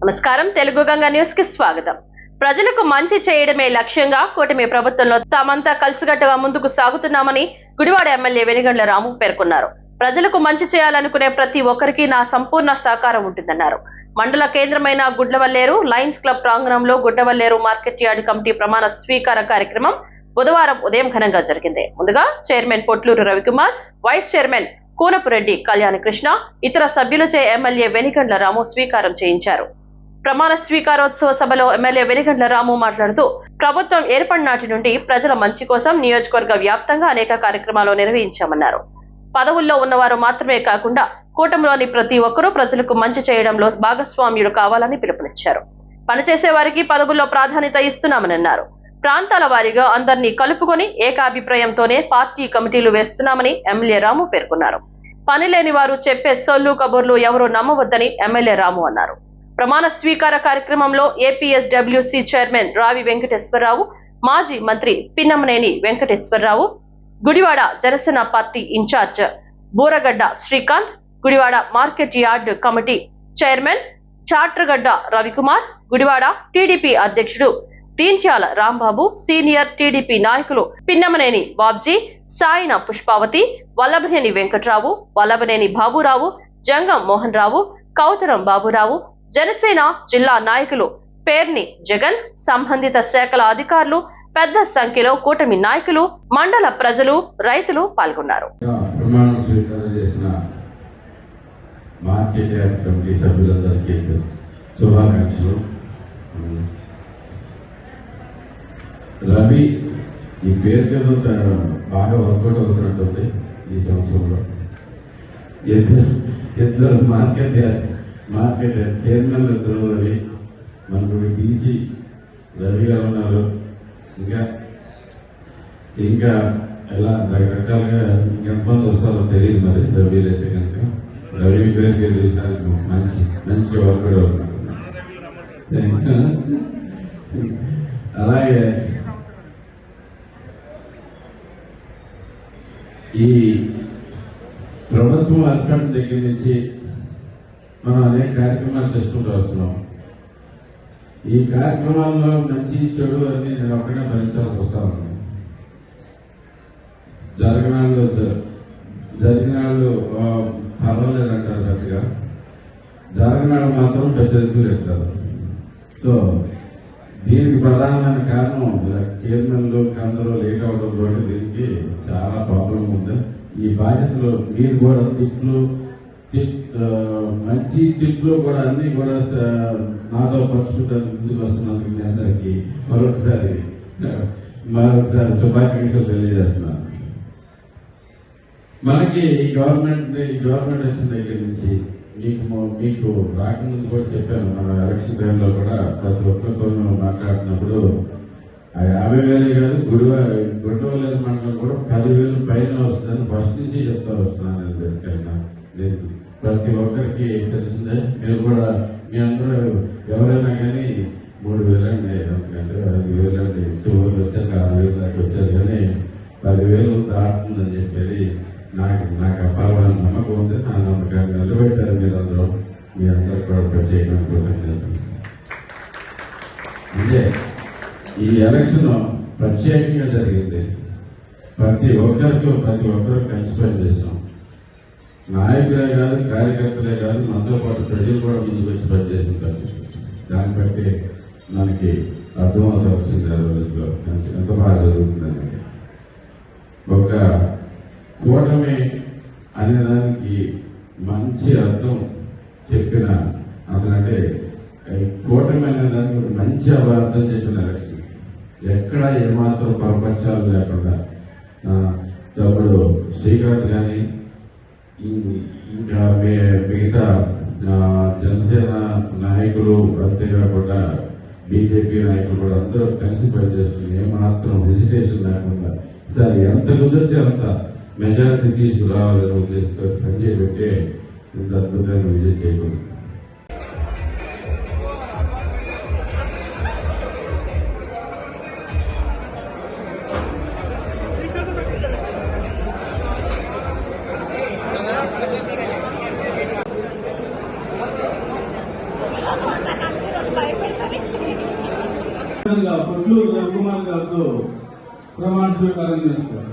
నమస్కారం. తెలుగు గంగా న్యూస్కి స్వాగతం. ప్రజలకు మంచి చేయడమే లక్ష్యంగా కూటమి ప్రభుత్వంలో తామంతా కలిసికట్టుగా ముందుకు సాగుతున్నామని గుడివాడ ఎమ్మెల్యే వెనిగండ్ల రాము పేర్కొన్నారు. ప్రజలకు మంచి చేయాలనుకునే ప్రతి ఒక్కరికి నా సంపూర్ణ సహకారం ఉంటుందన్నారు. మండల కేంద్రమైన గుడ్లవల్లేరు లయన్స్ క్లబ్ ప్రాంగణంలో గుడ్డవల్లేరు మార్కెట్ యార్డ్ కమిటీ ప్రమాణ స్వీకార కార్యక్రమం బుధవారం ఉదయం ఘనంగా జరిగింది. ముందుగా chairman Potluru Ravikumar vice chairman Koonapureddy Kalyana Krishna ఇతర సభ్యులచే ఎమ్మెల్యే వెనిగండ్ల రాము స్వీకారం చేయించారు. ప్రమాణ స్వీకారోత్సవ సభలో ఎమ్మెల్యే వెలిగండ్ల రాము మాట్లాడుతూ ప్రభుత్వం ఏర్పడిన నాటి నుండి ప్రజల మంచి కోసం నియోజకవర్గ వ్యాప్తంగా అనేక కార్యక్రమాలు నిర్వహించామన్నారు. పదవుల్లో ఉన్నవారు మాత్రమే కాకుండా కూటమిలోని ప్రతి ఒక్కరూ ప్రజలకు మంచి చేయడంలో భాగస్వామ్యులు కావాలని పిలుపునిచ్చారు. పనిచేసే వారికి పదవుల్లో ప్రాధాన్యత ఇస్తున్నామని అన్నారు ప్రాంతాల వారీగా అందరినీ కలుపుకొని ఏకాభిప్రాయంతోనే పార్టీ కమిటీలు వేస్తున్నామని ఎమ్మెల్యే రాము పేర్కొన్నారు. పని లేని వారు చెప్పే సొల్లు కబుర్లు ఎవరూ నమ్మవద్దని ఎమ్మెల్యే రాము అన్నారు. ప్రమాణ స్వీకార కార్యక్రమంలో ఏపీఎస్డబ్ల్యూసీ చైర్మన్ రావి వెంకటేశ్వరరావు మాజీ మంత్రి Pinnamaneni Venkateswara Rao Gudivada Janasena party incharge Buragadda Srikanth Gudivada market yard committee chairman Chatragadda Ravikumar Gudivada TDP అధ్యక్షుడు దీంచాల రాంబాబు సీనియర్ టీడీపీ నాయకులు పిన్నమనేని బాబ్జీ సాయిన పుష్పావతి వల్లభనేని వెంకట్రావు వల్లభనేని బాబురావు జంగం మోహన్ రావు కౌతరం బాబురావు జనసేన జిల్లా నాయకులు పేర్ని జగన్ సంబంధిత శాఖల అధికారులు పెద్ద సంఖ్యలో కూటమి నాయకులు మండల ప్రజలు రైతులు పాల్గొన్నారు. రవి ఈ పేరు బాగా వర్కౌట్ అవుతున్నట్టుంది ఈ సంవత్సరంలో. ఇద్దరు ఇద్దరు మార్కెట్ యార్డ్. మార్కెట్ చైర్మన్ ఇద్దరు రవి మనకు బీసీ రవి గారు ఉన్నారు. ఇంకా ఇంకా ఎలా రకరకాలుగా ఎంతమంది వస్తారో తెలియదు మరి రవి అయితే కనుక. రవి పేరుకి ఈసారి మంచి మంచిగా వర్కౌట్ అలాగే ఈ ప్రభుత్వం ఏర్పడిన దగ్గర నుంచి మనం అనేక కార్యక్రమాలు చేసుకుంటూ వస్తున్నాం. ఈ కార్యక్రమాల్లో మంచి చెడు అని నేను ఒక్కడే భరించాల్సి వస్తా ఉన్నాను. జరిగిన వాళ్ళు జరిగిన వాళ్ళు పర్వాలేదంటారు గట్టిగా. జరిగిన వాళ్ళు మాత్రం పెద్ద చెప్తారు. ఎత్తారు సో దీనికి ప్రధానమైన కారణం చైర్మన్లు అందరూ లేట్ అవడం తోటి దీనికి చాలా ప్రాబ్లం ఉంది. ఈ బాధ్యతలు మీరు కూడా తిట్లు మంచి తెలుగులో కూడా అన్ని కూడా నాతో పంచుకుంటానికి ముందుకు వస్తున్నందుకు మీ అందరికీ. మరొకసారి మరొకసారి శుభాకాంక్షలు తెలియజేస్తున్నాను. మనకి ఈ గవర్నమెంట్ గవర్నమెంట్ వచ్చిన దగ్గర నుంచి మీకు మీకు రాకముందు కూడా చెప్పాను మన ఎలక్షన్ టైంలో కూడా ప్రతి ఒక్కరితో మాట్లాడుతున్నప్పుడు యాభై వేలే కాదు గుడివ గుడ్డవలేదు మండలం కూడా పదివేలు పైన వస్తుందని ఫస్ట్ నుంచి చెప్తా వస్తున్నాను. లేదు. ప్రతి ఒక్కరికి తెలిసిందే. మీరు కూడా మీ అందరూ ఎవరైనా కానీ మూడు వేలండి ఎందుకంటే ఐదు వేలండి చివరికి వచ్చాక ఆరు వేలు దాకా వచ్చారు కానీ పదివేలు దాటుతుందని చెప్పేది నాకు నాకు అపారమైన నమ్మకం ఉంది. నా నమ్మకాన్ని నిలబెట్టారు మీరందరూ. మీ అందరూ కూడా ప్రత్యేకమైన కృతజ్ఞతలు. అంటే ఈ ఎలక్షన్ ప్రత్యేకంగా జరిగింది. ప్రతి ఒక్కరికి ప్రతి ఒక్కరు కలిసి చేస్తాం. నాయకులే కాదు కార్యకర్తలే కాదు మనతో పాటు ప్రజలు కూడా ముందు వచ్చి పనిచేసిన కలిసి దాన్ని బట్టి మనకి అర్థమవుతా వచ్చింది ఆ రోజుల్లో. ఎంత- ఎంత బాగా జరుగుతుందని ఒక కూటమి అనేదానికి మంచి అర్థం చెప్పిన అతనంటే కూటమి అనేదానికి ఒక మంచి అర్థం చెప్పిన లక్ష్మి ఎక్కడ ఏమాత్రం ప్రపంచాలు లేకుండా తప్పుడు శ్రీకాంత్ కానీ మిగతా జనసేన నాయకులు అంతేకాకుండా బీజేపీ నాయకులు కూడా అందరూ కలిసి పనిచేస్తుంది ఏమాత్రం హెసిటేషన్ లేకుండా సరే ఎంత కుదిరితే అంత మెజారిటీ తీసుకురావాలనే ఉద్దేశంతో పనిచేయబట్టే ఇంత అద్భుతంగా విజయం చేయకూడదు రవికుమార్ గారితో ప్రమాణ స్వీకారం చేస్తారు.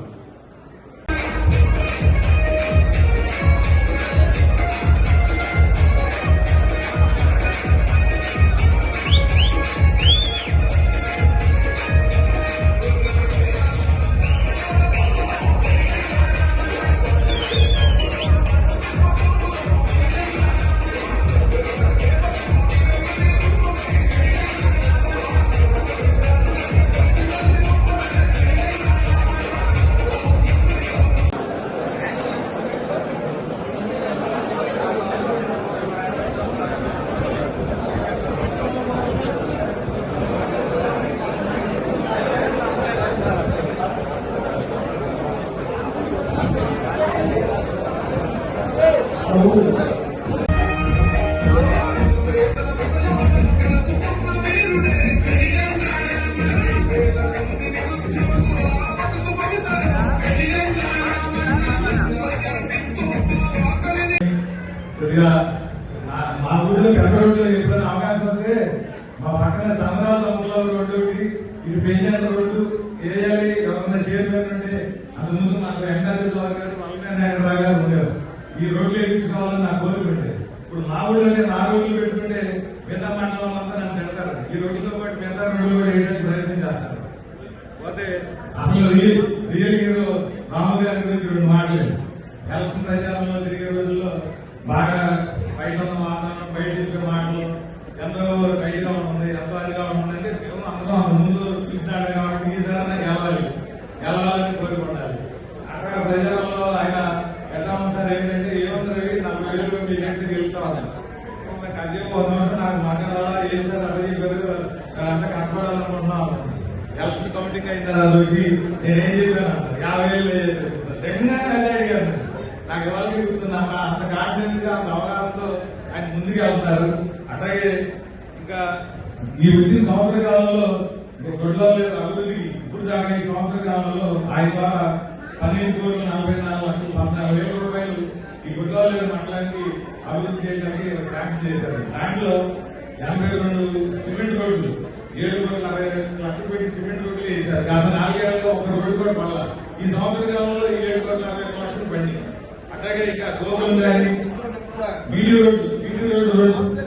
మా- ఊళ్ళో పెద్ద రోడ్లో ఎప్పుడైనా అవకాశం వస్తే మా పక్కన చంద్రాల తమ్ములో రోడ్డు ఒకటి ఇది పెంజాల రోడ్డు. వేయాలి ఎవరైనా చైర్మన్ ఉంటే అంతకుముందు మాకు ఎండాది గారు వల్లనారాయణరావు గారు ఈ రోడ్లు వేయించుకోవాలని నా కోరిక ఉండే ఇప్పుడు నా ఊళ్ళోనే నా రోడ్లు పెట్టుకుంటే మిగతా మండలం అంతా నన్ను పెడతారు ఈ రోడ్లతో పాటు మిగతా రోడ్లు కూడా వేయడానికి ప్రయత్నం చేస్తారు. పోతే అసలు రియల్ రియల్ హీరో రాము గారి గురించి రెండు మాటలు. ఎలక్షన్ ప్రచారంలో తిరిగే రోజుల్లో బాగా బయట ఉన్న వాతావరణం బయట చెప్పే మాటలు ఎంతో బయట ఉంది ఎంతో అదిగా ఉంటుంది అంటే కేవలం అందరం అంత ముందు చూసినాడు కాబట్టి ఈసారి గెలవాలి గెలవాలని కోరుకుంటారు అక్కడ ప్రచారంలో ఆయన ఎట్లా ఉంది సార్ ఏంటంటే ఏముంది రవి నలభై వేలు మీ ఇంటికి గెలుస్తా ఉన్నారు కాసేపు ఒక నిమిషం నాకు మాట్లాడాలా ఏం సార్? అదే చెప్పారు అంతా కష్టపడాలనుకుంటున్నాం ఎలక్షన్ కౌంటింగ్ అయిన తర్వాత వచ్చి నేనేం చెప్పాను? యాభై వేలు నిజంగా అదే అడిగాను నాకు ఇవాళ చెప్తున్నా అంత కాన్ఫిడెన్స్గా అంత అవగాహనతో ఆయన ముందుకు వెళ్తున్నారు. అట్లాగే ఇంకా ఈ వచ్చిన సంవత్సర కాలంలో గొడ్లో అభివృద్ధికి. ఇప్పుడు దాకా ఈ సంవత్సర కాలంలో ఆయన ద్వారా పన్నెండు కోట్ల నలభై నాలుగు లక్షల పద్నాలుగు వేల రూపాయలు ఈ గుడ్లో గుడ్డోలేరు మండలానికి అభివృద్ధి చేయడానికి శాంక్షన్ చేశారు. దాంట్లో ఎనభై రెండు సిమెంట్ రోడ్లు ఏడు వందల అరవై రెండు లక్షలు పెట్టి సిమెంట్ రోడ్లు వేశారు. గత నాలుగేళ్ళలో ఒక రోడ్డు కూడా పడలా. ఈ సంవత్సర కాలంలో ఈ ఏడు వందల అరవై రెండు లక్షలు పండి అట్లాగే ఇక గోకులం గాని BD road BD road road.